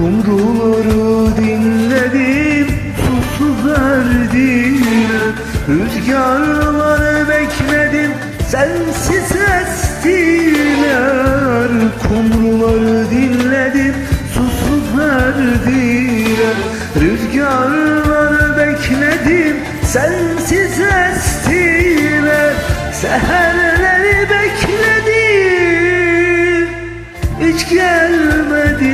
Kumruları dinledim susuz verdiler Rüzgarları bekledim sensiz estiler Kumruları dinledim susuz verdiler Rüzgarları bekledim sensiz estiler Seherleri bekledim hiç gelmediler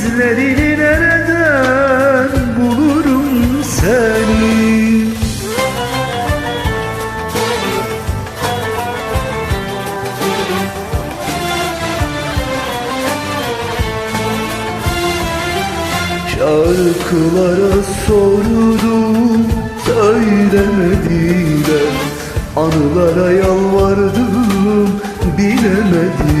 İzlerini nereden bulurum seni? Şarkılara sordum söylemediler. Anılara yalvardım bilemediler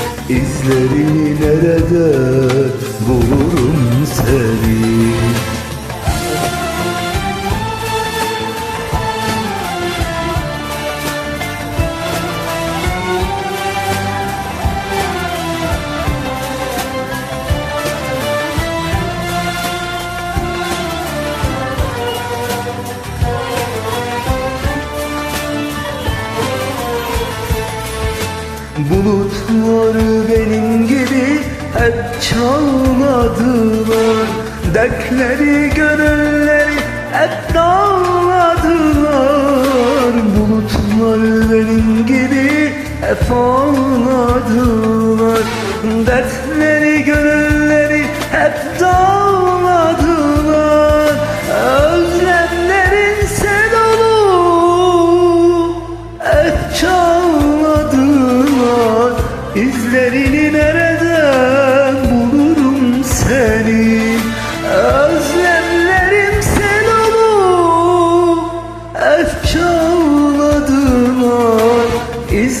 İzlerini nerede bulurum seni? Bulutları çağladılar Dertleri gönülleri hep dağladılar. Bulutları benim gibi hep ağladılar. Dertleri gönülleri hep dağladılar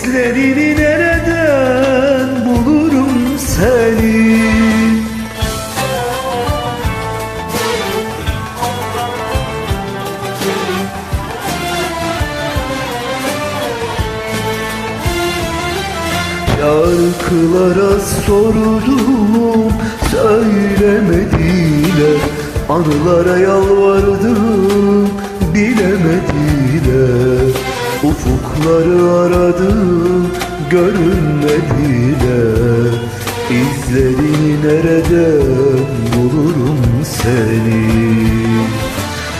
İzlerini nereden bulurum seni? Şarkılara sordum söylemediler Anılara yalvardım bilemediler Ufukları aradım görünmediler. İzlerini nereden bulurum seni?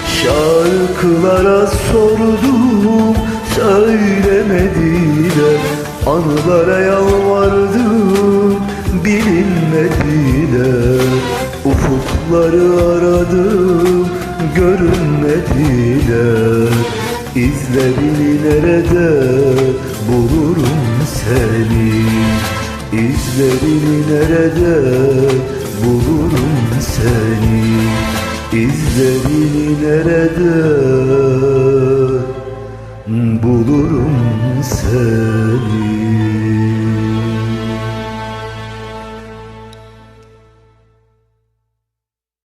Şarkılara sordum söylemediler. Anılara yalvardım bilinmediler. Ufukları aradım görünmediler İzlerini nerede bulurum seni? İzlerini nerede bulurum seni? İzlerini nerede bulurum seni?